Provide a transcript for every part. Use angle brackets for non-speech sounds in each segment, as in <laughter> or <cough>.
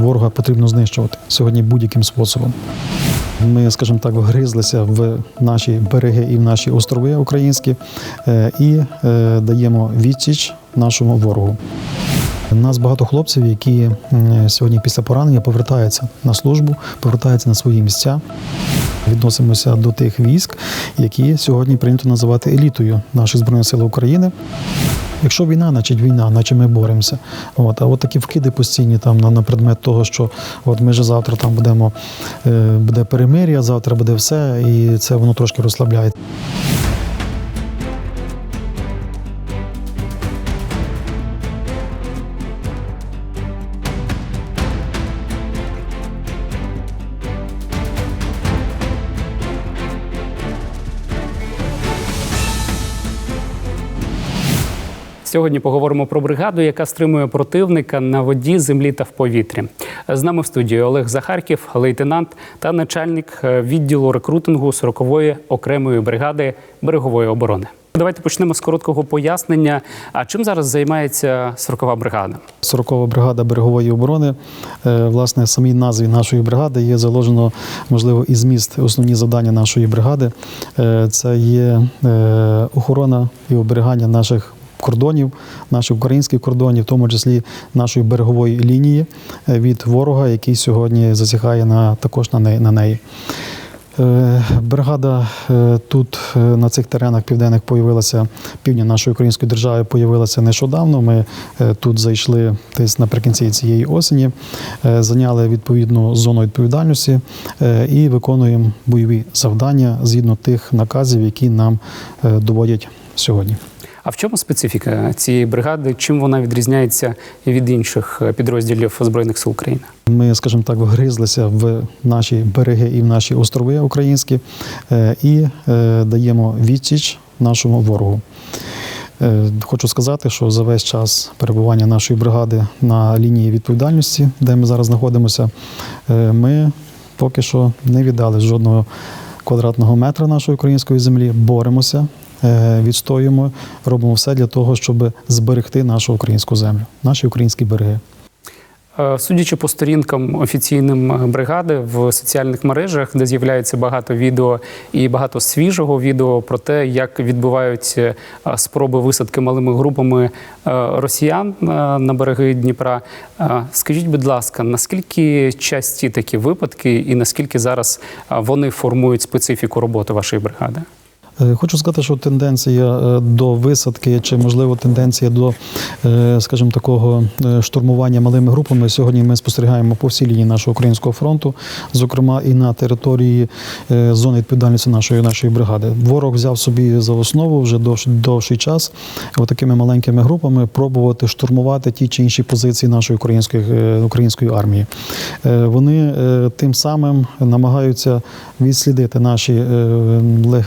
ворога потрібно знищувати сьогодні будь-яким способом. Ми, скажімо так, вгризлися в наші береги і в наші острови українські е, і е, даємо відсіч нашому ворогу. Нас багато хлопців, які сьогодні після поранення повертаються на службу, повертаються на свої місця. Відносимося до тих військ, які сьогодні прийнято називати елітою наших збройних сил України. Якщо війна, значить війна, наче ми боремося. От, а от такі вкиди постійні там на, на предмет того, що от ми ж завтра там будемо е, буде перемир'я, завтра буде все, і це воно трошки розслабляє. Сьогодні поговоримо про бригаду, яка стримує противника на воді, землі та в повітрі. З нами в студії Олег Захарків, лейтенант та начальник е, відділу рекрутингу 40-ї окремої бригади берегової оборони. Давайте почнемо з короткого пояснення. А чим зараз займається 40-ва бригада? 40-ва бригада берегової оборони. Е, Власне, самій назві нашої бригади є заложено, можливо, і зміст основні завдання нашої бригади. Е, Це є охорона і оберігання наших кордонів, наших українських кордонів, в тому числі нашої берегової лінії е, від ворога, який сьогодні засягає на також на неї. Е, Бригада е, тут на цих теренах південних появилася півдня нашої української держави появилася нещодавно. Ми тут зайшли десь наприкінці цієї осені, зайняли відповідну зону відповідальності і виконуємо бойові завдання згідно тих наказів, які нам доводять сьогодні. А в чому специфіка цієї бригади? Чим вона відрізняється від інших е, підрозділів Збройних сил України? Ми, скажімо так, вгризлися в наші береги і в наші острови українські е, і е, даємо відсіч нашому ворогу. Хочу сказати, що за весь час перебування нашої бригади на лінії відповідальності, де ми зараз знаходимося, ми поки що не віддали жодного квадратного метра нашої української землі, боремося, відстоюємо, робимо все для того, щоб зберегти нашу українську землю, наші українські береги. Е, Судячи по сторінкам офіційним е, бригади в соціальних мережах, де з'являється багато відео і багато свіжого відео про те, як відбуваються е, спроби висадки малими групами е, росіян е, на береги Дніпра. Е, Скажіть, будь ласка, наскільки часті такі випадки, і наскільки зараз е, вони формують специфіку роботи вашої бригади? Е, Хочу сказати, що тенденція е, до висадки, чи можливо тенденція до, е, скажімо, такого штурмування малими групами сьогодні ми спостерігаємо по всій лінії нашого українського фронту, зокрема і на території зони відповідальності нашої нашої бригади. Ворог взяв собі за основу вже довш, довший час такими маленькими групами пробувати штурмувати ті чи інші позиції нашої української української армії. Вони тим самим намагаються відслідити наші,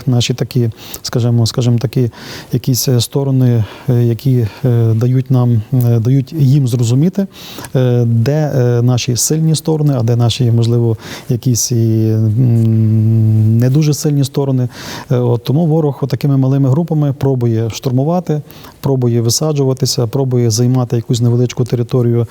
наші такі, скажімо, скажімо, такі якісь е, сторони, е, які е, дають нам, дають їм зрозуміти, де наші сильні сторони, а де наші, можливо, якісь і не дуже сильні сторони. От, тому ворог такими малими групами пробує штурмувати, пробує висаджуватися, пробує займати якусь невеличку територію,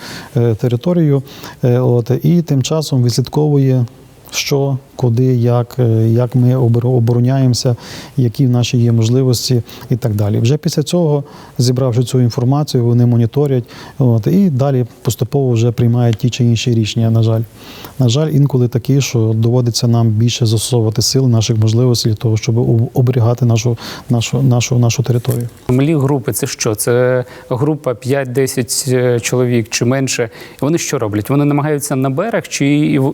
територію от, і тим часом відслідковує. Що, куди, як, е, як ми обороняємося, які в наші є можливості і так далі. Вже після цього, зібравши цю інформацію, вони моніторять от, і далі поступово вже приймають ті чи інші рішення. На жаль, на жаль, інколи такі, що доводиться нам більше застосовувати сил, наших можливостей для того, щоб об- оберігати нашу, нашу, нашу, нашу територію. Малі групи це що? Це група 5-10 е, чоловік чи менше. Вони що роблять? Вони намагаються на берег, чи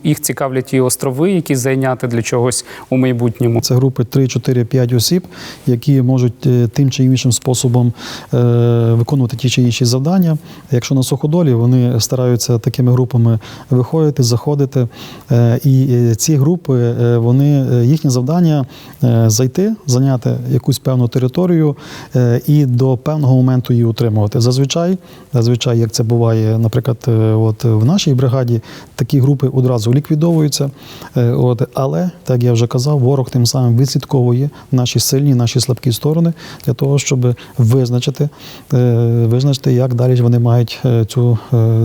їх цікавлять і острови, які зайняти для чогось у майбутньому? Це групи 3, 4, 5 осіб, які можуть е, тим чи іншим способом е, виконувати ті чи інші завдання. Якщо на суходолі, вони стараються такими групами виходити, заходити. Е, І ці групи, вони їхнє завдання зайти, зайняти якусь певну територію і до певного моменту її утримувати. Зазвичай, зазвичай, як це буває, наприклад, от в нашій бригаді, такі групи одразу ліквідовуються. Е, От, але, так я вже казав, ворог тим самим відслідковує наші сильні, наші слабкі сторони для того, щоб визначити, е, визначити, як далі вони мають е, цю,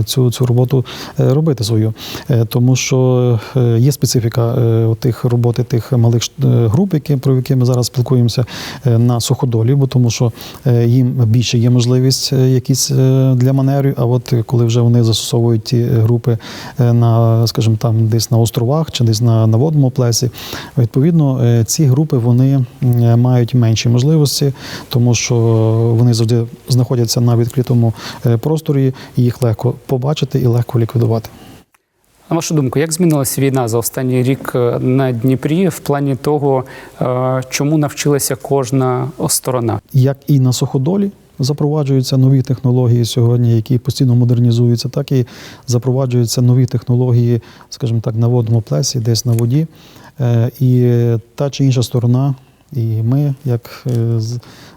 цю, цю роботу робити свою. Тому що є специфіка тих роботи тих малих груп, які, про які ми зараз спілкуємося на суходолі, бо тому що їм більше є можливість якісь для маневрів. А от коли вже вони застосовують ті групи на, скажімо, там десь на островах чи десь на, на водному плесі, відповідно, е, ці групи вони мають менші можливості, тому що вони завжди знаходяться на відкритому е, просторі, і їх легко побачити і легко ліквідувати. На вашу думку, як змінилася війна за останній рік е, на Дніпрі в плані того, чому навчилася кожна сторона? як і на суходолі запроваджуються нові технології сьогодні, які постійно модернізуються, так і запроваджуються нові технології, скажімо так, на водному плесі, десь на воді. Е, І та чи інша сторона, і ми, як е,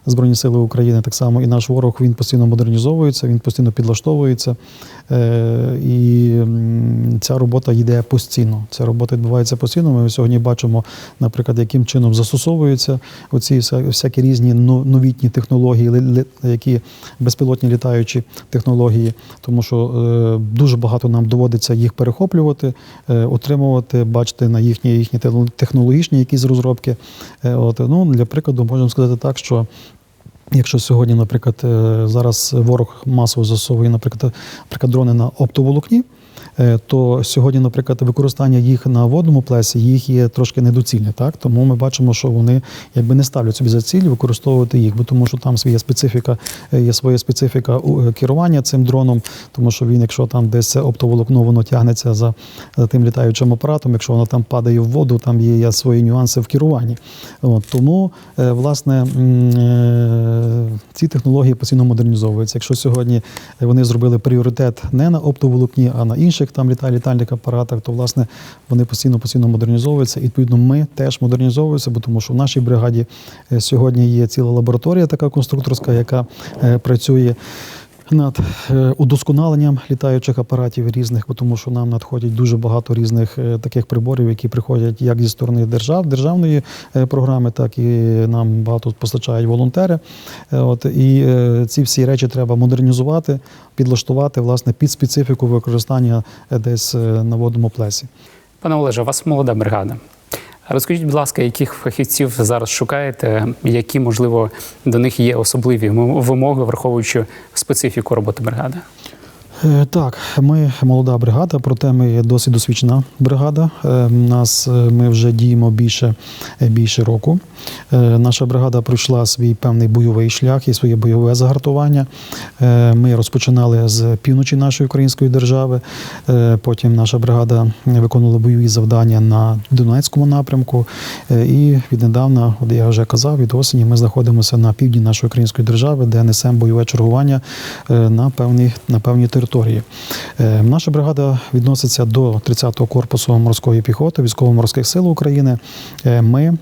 Збройні Сили України, так само і наш ворог, він постійно модернізовується, він постійно підлаштовується. Е, І ця робота йде постійно. Ця робота відбувається постійно. Ми сьогодні бачимо, наприклад, яким чином застосовуються оці всякі різні новітні технології, які безпілотні літаючі технології, тому що е, дуже багато нам доводиться їх перехоплювати, отримувати, бачити на їхні їхні те- технологічні якісь розробки. От ну для прикладу, можемо сказати так, що. Якщо сьогодні, наприклад, е, зараз ворог масово засовує, наприклад, наприклад, дрони на оптоволокні, е, то сьогодні, наприклад, використання їх на водному плесі їх є трошки недоцільне. Так тому ми бачимо, що вони якби не ставлять собі за ціль використовувати їх, бо тому що там своя специфіка, е, є своя специфіка е, керування цим дроном, тому що він, якщо там десь це оптоволокно, воно тягнеться за, за тим літаючим апаратом, якщо воно там падає в воду, там є, є свої нюанси в керуванні. От, тому, е, власне, е, ці технології постійно модернізовуються. Якщо сьогодні вони зробили пріоритет не на оптоволокні, а на інших там літа- літальних апаратах, то власне вони постійно постійно модернізовуються. І відповідно, ми теж модернізовуємося, бо тому що в нашій бригаді е, сьогодні є ціла лабораторія, така конструкторська, яка е, працює. Над е, удосконаленням літаючих апаратів різних, тому що нам надходять дуже багато різних е, таких приборів, які приходять як зі сторони держав, державної е, програми, так і нам багато постачають волонтери. От і ці всі речі треба модернізувати, підлаштувати власне під специфіку використання десь на водному плесі. Пане Олеже, у вас молода бригада. Розкажіть, будь ласка, яких фахівців зараз шукаєте, які, можливо, до них є особливі вим- вимоги, враховуючи специфіку роботи бригади? Е, Так, ми молода бригада, проте ми досить досвідчена бригада. Е, Нас е, ми вже діємо більше, більше року. Наша бригада пройшла свій певний бойовий шлях і своє бойове загартування. Ми розпочинали з півночі нашої української держави. Потім наша бригада виконувала бойові завдання на Донецькому напрямку. І віднедавна, от я вже казав, від осені ми знаходимося на півдні нашої української держави, де несемо бойове чергування на певній, на певній території. Е, Наша бригада відноситься до 30-го корпусу морської піхоти військово-морських сил України. Е, Ми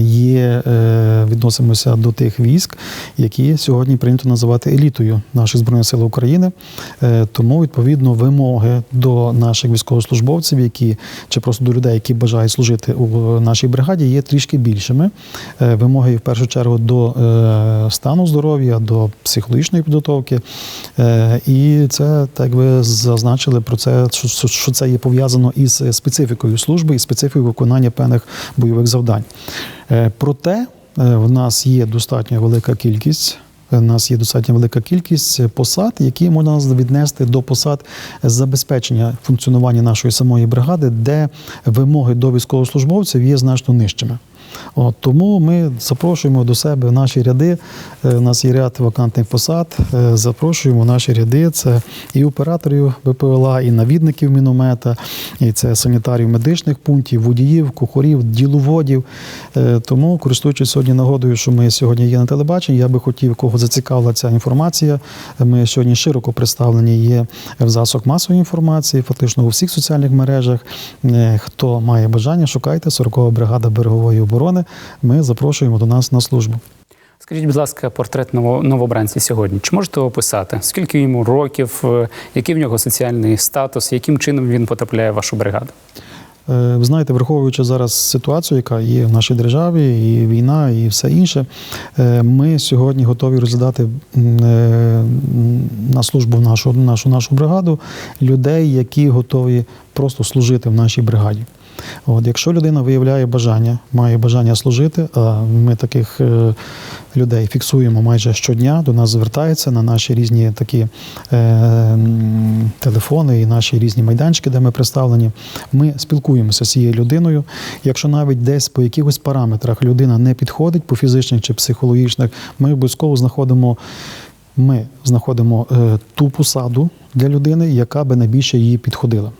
є, е, відносимося до тих військ, які сьогодні прийнято називати елітою наших збройних сил України. Е, Тому відповідно вимоги до наших військовослужбовців, які чи просто до людей, які бажають служити у нашій бригаді, є трішки більшими. Е, Вимоги в першу чергу до е, стану здоров'я, до психологічної підготовки. Е, І це так ви зазначили про це, що це є пов'язано із специфікою служби і специфікою виконання певних бойових завдань. Е, Проте е, в нас є достатньо велика кількість. У нас є достатньо велика кількість посад, які можна віднести до посад забезпечення функціонування нашої самої бригади, де вимоги до військовослужбовців є значно нижчими. От, тому ми запрошуємо до себе в наші ряди. Е, У нас є ряд вакантних посад. Е, Запрошуємо в наші ряди. Це і операторів БПЛА, і навідників міномета, і це санітарів медичних пунктів, водіїв, кухарів, діловодів. Е, Тому, користуючись сьогодні нагодою, що ми сьогодні є на телебаченні, я би хотів, кого зацікавила ця інформація. Ми сьогодні широко представлені є в засобах масової інформації, фактично у всіх соціальних мережах. Хто має бажання, шукайте 40 бригада берегової оборони. Ми запрошуємо до нас на службу. Скажіть, будь ласка, портрет ново- новобранця сьогодні. Чи можете описати, скільки йому років, е, який в нього соціальний статус, яким чином він потрапляє в вашу бригаду? Е, Ви знаєте, враховуючи зараз ситуацію, яка є в нашій державі, і війна, і все інше, е, ми сьогодні готові розглядати на службу в нашу, нашу, нашу бригаду людей, які готові просто служити в нашій бригаді. От, якщо людина виявляє бажання, має бажання служити, а ми таких е, людей фіксуємо майже щодня, до нас звертаються на наші різні такі е, телефони і наші різні майданчики, де ми представлені. Ми спілкуємося з цією людиною. Якщо навіть десь по якихось параметрах людина не підходить по фізичних чи психологічних, ми обов'язково знаходимо. Ми знаходимо е, ту посаду для людини, яка би найбільше їй підходила.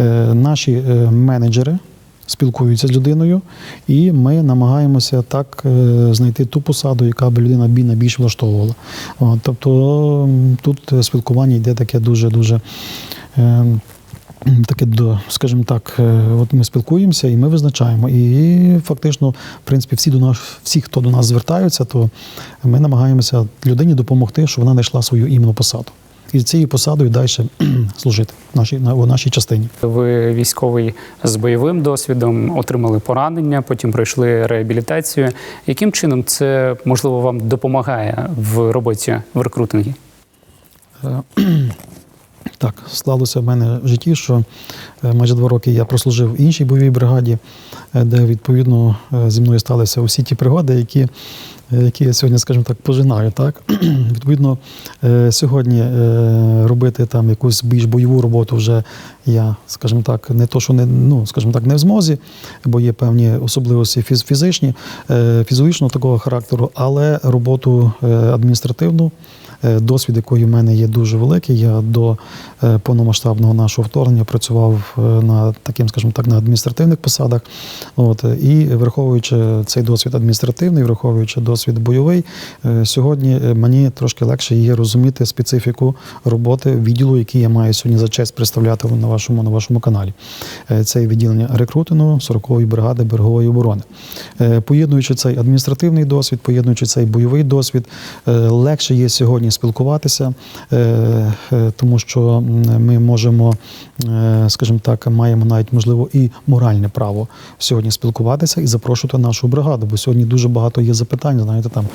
Е, наші е, менеджери спілкуються з людиною, і ми намагаємося так е, знайти ту посаду, яка би людина бі- найбільш влаштовувала. Тобто тут спілкування йде таке дуже дуже. Таке до, скажімо так, от ми спілкуємося і ми визначаємо. І фактично, в принципі, всі до нас, всі, хто до нас звертаються, то ми намагаємося людині допомогти, щоб вона знайшла свою іменно посаду. І цією посадою далі <clears throat> служити в нашій, на, у нашій частині. Ви військовий з бойовим досвідом, отримали поранення, потім пройшли реабілітацію. Яким чином це можливо вам допомагає в роботі в рекрутингі? Е, <clears throat> Так, склалося в мене в житті, що е, майже два роки я прослужив в іншій бойовій бригаді, е, де відповідно зі мною сталися усі ті пригоди, які, які я сьогодні, скажімо так, пожинаю. Так? <clears throat> Відповідно, е, сьогодні е, робити там якусь більш бойову роботу вже я, скажімо так, не то, що не ну, скажімо так, не в змозі, бо є певні особливості фіз- фізичні, е, фізичного такого характеру, але роботу адміністративну. Досвід, який в мене є дуже великий. Я до повномасштабного нашого вторгнення працював е, на таким, скажімо так, на адміністративних посадах. От е, і враховуючи цей досвід адміністративний, враховуючи досвід бойовий, е, сьогодні е, мені трошки легше є розуміти специфіку роботи відділу, який я маю сьогодні за честь представляти на вашому на вашому каналі. Е, Це відділення рекрутингу 40-ї бригади берегової оборони. Е, Поєднуючи цей адміністративний досвід, поєднуючи цей бойовий досвід, е, легше є сьогодні спілкуватися, е, е, тому що ми можемо, е, скажімо так, маємо навіть можливо і моральне право сьогодні спілкуватися і запрошувати нашу бригаду. Бо сьогодні дуже багато є запитань. Знаєте, там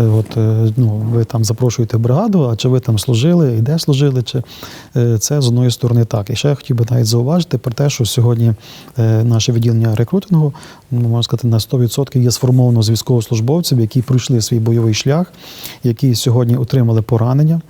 е, от е, ну ви там запрошуєте бригаду, а чи ви там служили, і де служили, чи це з одної сторони так. І ще я хотів би навіть зауважити про те, що сьогодні наше відділення рекрутингу, ну, можна сказати, на 100% є сформовано з військовослужбовців, які пройшли свій бойовий шлях, які сьогодні отримали поранення,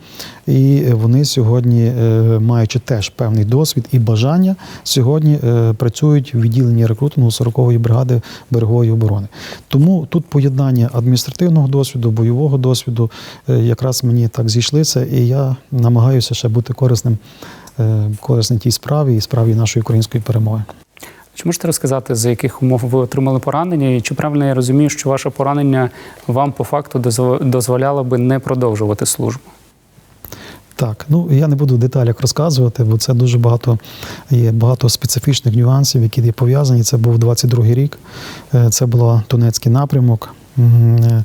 і вони сьогодні, маючи теж певний досвід і бажання, сьогодні е, працюють в відділенні рекрутингу 40-ї бригади берегової оборони. Тому тут поєднання адміністративного досвіду, бойового досвіду е, якраз мені так зійшлися, і я намагаюся ще бути корисним, е, корисним тій справі і справі нашої української перемоги. Чи можете розказати, за яких умов ви отримали поранення? І чи правильно я розумію, що ваше поранення вам по факту дозволяло би не продовжувати службу? Так, ну я не буду в деталях розказувати, бо це дуже багато є багато специфічних нюансів, які є пов'язані. Це був 22-й рік, е, це був Донецький напрямок. Е,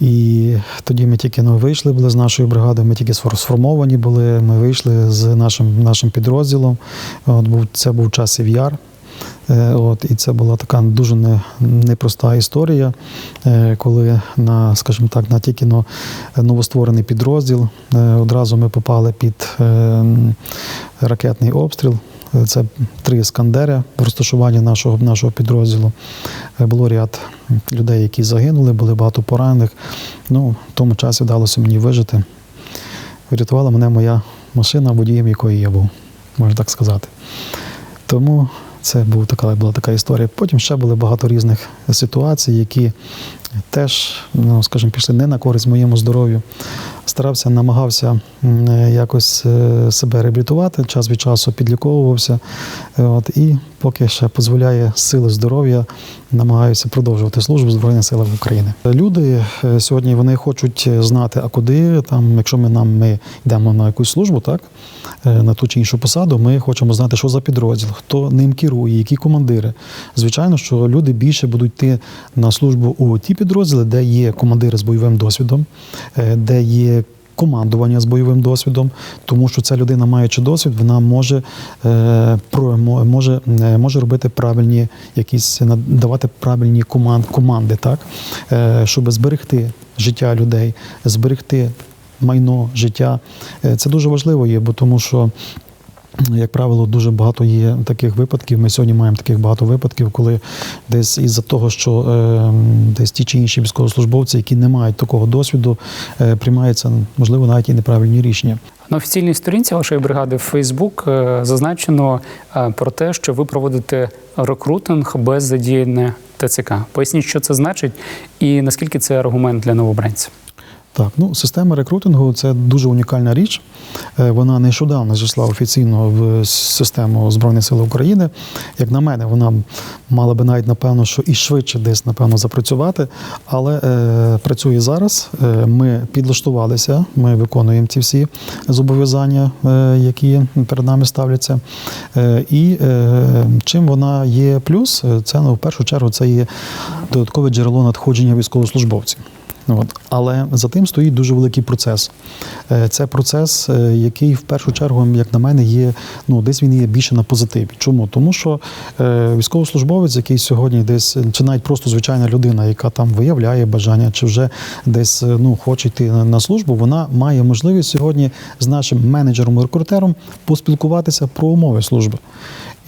І тоді ми тільки ну, вийшли були з нашою бригадою, ми тільки сфор- сформовані були. Ми вийшли з нашим, нашим підрозділом. От був це був часів яр. Е, От, і це була така дуже не, непроста історія, е, коли на, скажімо так, на тільки но, новостворений підрозділ. е, Одразу ми попали під ракетний обстріл. Це три іскандери в розташуванні нашого, нашого підрозділу. Було ряд людей, які загинули, були багато поранених. Ну, в тому часі вдалося мені вижити. Врятувала мене моя машина, водієм якої я був, можна так сказати. Тому це був така, була така історія. Потім ще були багато різних ситуацій, які теж, ну, скажімо, пішли не на користь моєму здоров'ю. Старався, намагався е, якось е, себе реабілітувати, час від часу підліковувався. Е, От, і поки ще дозволяє сили здоров'я, намагаюся продовжувати службу в Збройних силах України. Люди сьогодні вони хочуть знати, а куди там, якщо ми нам ми йдемо на якусь службу, так на ту чи іншу посаду, ми хочемо знати, що за підрозділ, хто ним керує, які командири. Звичайно, що люди більше будуть йти на службу у ті підрозділи, де є командири з бойовим досвідом, де є командування з бойовим досвідом, тому що ця людина, маючи досвід, вона може, е, про, мо- може, е, може робити правильні якісь надавати правильні команд, команди, так е, щоб зберегти життя людей, зберегти майно, життя. Це дуже важливо є, бо тому що. Як правило, дуже багато є таких випадків. Ми сьогодні маємо таких багато випадків, коли десь із-за того, що е, десь ті чи інші військовослужбовці, які не мають такого досвіду, е, приймаються можливо навіть і неправильні рішення. На офіційній сторінці вашої бригади в Фейсбук е, зазначено е, про те, що ви проводите рекрутинг без задіяння ТЦК. Поясніть, що це значить, і наскільки це аргумент для новобранців. Так, ну система рекрутингу це дуже унікальна річ. Е, Вона нещодавно зайшла офіційно в систему Збройних сил України. Як на мене, вона мала би навіть напевно, що і швидше десь напевно запрацювати, але е, працює зараз. Е, ми підлаштувалися, ми виконуємо ці всі зобов'язання, е, які перед нами ставляться. Е, і е, чим вона є плюс, це ну, в першу чергу це є додаткове джерело надходження військовослужбовців. От. Але за тим стоїть дуже великий процес. Е, Це процес, е, який в першу чергу, як на мене, є ну десь він є більше на позитиві. Чому? Тому що е, військовослужбовець, який сьогодні десь, чи навіть просто звичайна людина, яка там виявляє бажання, чи вже десь ну хоче йти на службу, вона має можливість сьогодні з нашим менеджером-рекрутером поспілкуватися про умови служби.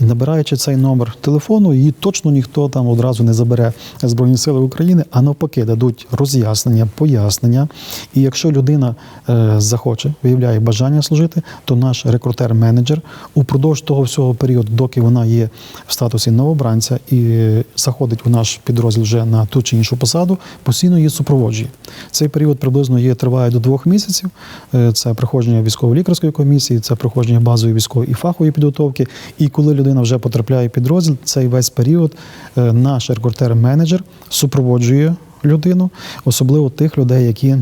І набираючи цей номер телефону, її точно ніхто там одразу не забере Збройні Сили України, а навпаки, дадуть роз'яснення, пояснення. І якщо людина е, захоче, виявляє бажання служити, то наш рекрутер-менеджер упродовж того всього періоду, доки вона є в статусі новобранця і е, заходить у наш підрозділ вже на ту чи іншу посаду, постійно її супроводжує. Цей період приблизно є триває до двох місяців. Е, Це проходження військово-лікарської комісії, це проходження базової військової і фахової підготовки. І коли людина вже потрапляє в підрозділ, цей весь період е, наш рекрутер-менеджер супроводжує людину, особливо тих людей, які.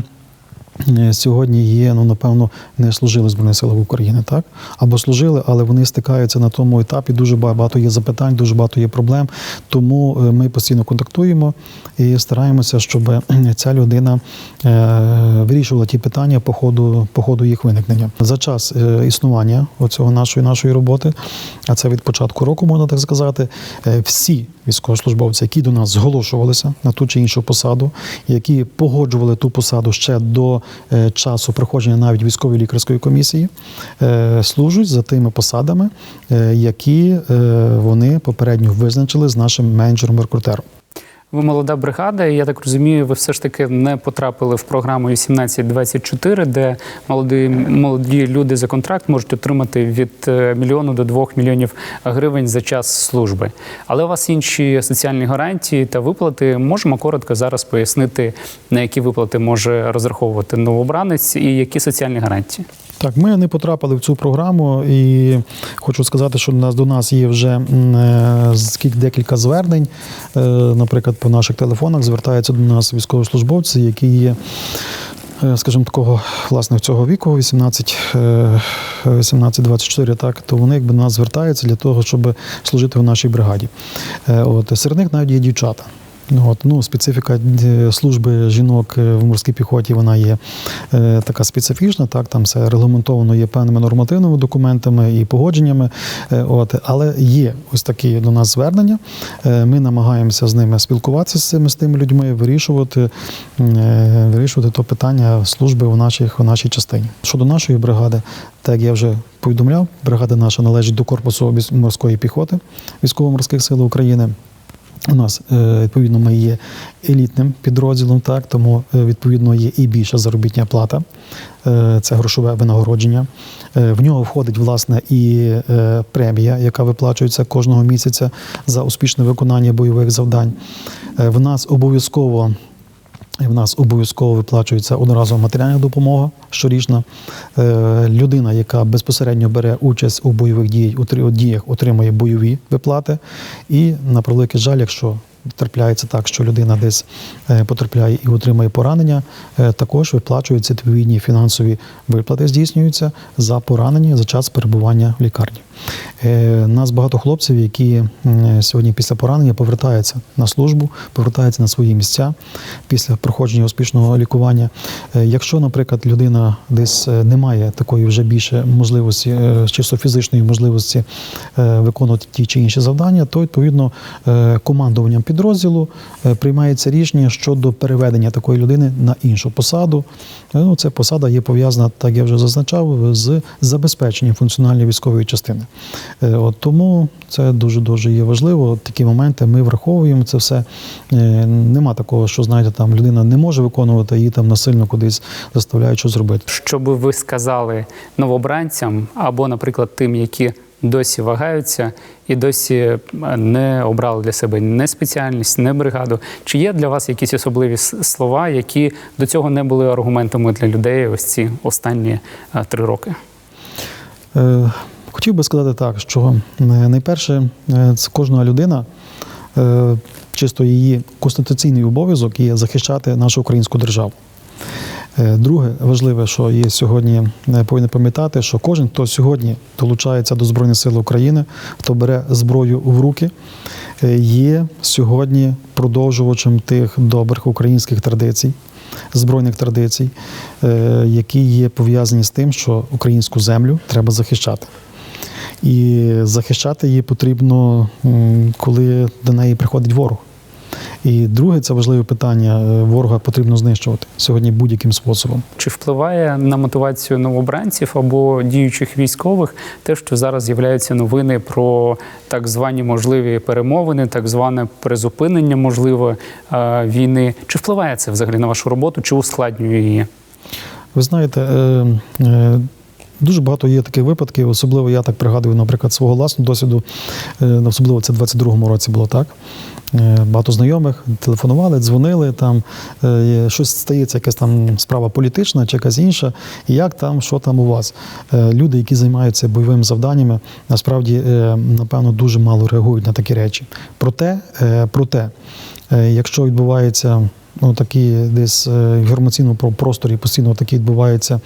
Е, Сьогодні є, ну напевно, не служили в Збройних силах України, так або служили, але вони стикаються на тому етапі. Дуже багато є запитань, дуже багато є проблем. Тому е, ми постійно контактуємо і стараємося, щоб е, ця людина вирішувала ті питання по ходу, по ходу їх виникнення. За час існування оцього нашої нашої роботи, а це від початку року, можна так сказати, всі військовослужбовці, які до нас зголошувалися на ту чи іншу посаду, які погоджували ту посаду ще до часу проходження навіть військової лікарської комісії, е, служать за тими посадами, е, які е, вони попередньо визначили з нашим менеджером-рекрутером. Ви молода бригада, і я так розумію, ви все ж таки не потрапили в програму 1824, де молоді, молоді люди за контракт можуть отримати від е, мільйону до двох мільйонів гривень за час служби. Але у вас інші соціальні гарантії та виплати. Можемо коротко зараз пояснити, на які виплати може розраховувати новобранець і які соціальні гарантії. Так, ми не потрапили в цю програму, і хочу сказати, що у нас до нас є вже е, декілька звернень. Е, Наприклад, по наших телефонах звертаються до нас військовослужбовці, які є. е, Скажімо, такого власне цього віку, 18, е, 18-24, так то вони якби до нас звертаються для того, щоб служити в нашій бригаді. Е, От серед них навіть є дівчата. Ну, От, ну, специфіка е, служби жінок е, в морській піхоті вона є е, така специфічна. Так, там все регламентовано є певними нормативними документами і погодженнями. Е, от, але є ось такі до нас звернення. Е, ми намагаємося з ними спілкуватися з цими з тими людьми, вирішувати, е, вирішувати то питання служби у наших у нашій частині. Щодо нашої бригади, так я вже повідомляв, бригада наша належить до корпусу морської піхоти військово-морських сил України. У нас е, відповідно ми є елітним підрозділом, так тому е, відповідно є і більша заробітня плата, е, це грошове винагородження. В нього входить власне і премія, яка виплачується кожного місяця за успішне виконання бойових завдань. В нас обов'язково в нас обов'язково виплачується одноразова матеріальна допомога щорічна. Е, Людина, яка безпосередньо бере участь у бойових діях, отримує бойові виплати. І на превеликий жаль, якщо трапляється так, що людина десь е, потрапляє і отримує поранення, е, також виплачуються відповідні фінансові виплати, здійснюються за поранення за час перебування в лікарні. Е, Нас багато хлопців, які сьогодні після поранення повертаються на службу, повертаються на свої місця після проходження успішного лікування. Е, Якщо, наприклад, людина десь е, не має такої вже більше можливості, чисто фізичної можливості виконувати ті чи інші завдання, то відповідно командуванням підрозділу приймається рішення щодо переведення такої людини на іншу посаду. Ну, ця посада є пов'язана, так я вже зазначав, з забезпеченням функціональної військової частини. Е, От тому це дуже дуже є важливо. От Такі моменти ми враховуємо це все. Е, Нема такого, що знаєте, там людина не може виконувати, її там насильно кудись заставляють щось зробити. Що би ви сказали новобранцям або, наприклад, тим, які досі вагаються і досі е, не обрали для себе не спеціальність, не бригаду? Чи є для вас якісь особливі слова, які до цього не були аргументами для людей ось ці останні три роки? Хотів би сказати так, що е, найперше, е, це кожна людина, е, чисто її конституційний обов'язок є захищати нашу українську державу. Друге, важливе, що є сьогодні, повинен пам'ятати, що кожен, хто сьогодні долучається до Збройних сил України, хто бере зброю в руки, є сьогодні продовжувачем тих добрих українських традицій, збройних традицій, які є пов'язані з тим, що українську землю треба захищати. І захищати її потрібно, коли до неї приходить ворог. І друге, це важливе питання. е, Ворога потрібно знищувати сьогодні будь-яким способом. Чи впливає на мотивацію новобранців або діючих військових те, що зараз з'являються новини про так звані можливі перемовини, так зване призупинення можливо е, війни? Чи впливає це взагалі на вашу роботу, чи ускладнює її? Ви знаєте, е, дуже багато є таких випадків, особливо я так пригадую, наприклад, свого власного досвіду, е, особливо це в 22-му році було так. Е, Багато знайомих телефонували, дзвонили, там е, щось стається, якась там справа політична чи якась інша. Як там, що там у вас? Люди, які займаються бойовими завданнями, насправді, напевно, дуже мало реагують на такі речі. Проте, проте, якщо відбувається ну, такі десь е, в інформаційному про- просторі постійно такі відбуваються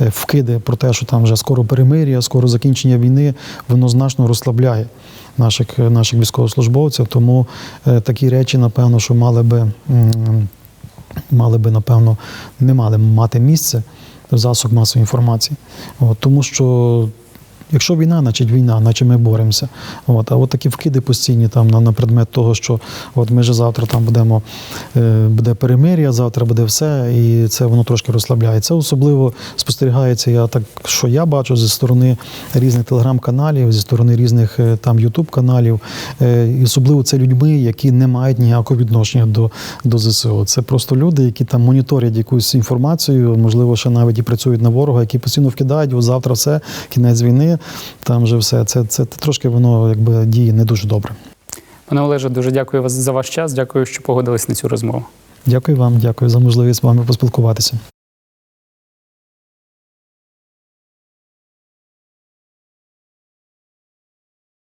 е, вкиди про те, що там вже скоро перемир'я, скоро закінчення війни, воно значно розслабляє наших, е, наших військовослужбовців. Тому такі речі, напевно, що мали би, мали би, напевно, не мали мати місце в засоб масової інформації. От, тому що. Якщо війна, значить війна, наче ми боремося. От, а от такі вкиди постійні там на, на предмет того, що от ми ж завтра там будемо, е, буде перемир'я, завтра буде все, і це воно трошки розслабляє. Це особливо спостерігається, я так, що я бачу зі сторони різних телеграм-каналів, зі сторони різних е, там ютуб-каналів, е, і особливо це людьми, які не мають ніякого відношення до, до ЗСУ. Це просто люди, які там моніторять якусь інформацію, можливо, ще навіть і працюють на ворога, які постійно вкидають, от завтра все, кінець війни, там вже все. Це, це, трошки воно якби діє не дуже добре. Пане Олеже, дуже дякую вас за ваш час. Дякую, що погодились на цю розмову. Дякую вам, дякую за можливість з вами поспілкуватися.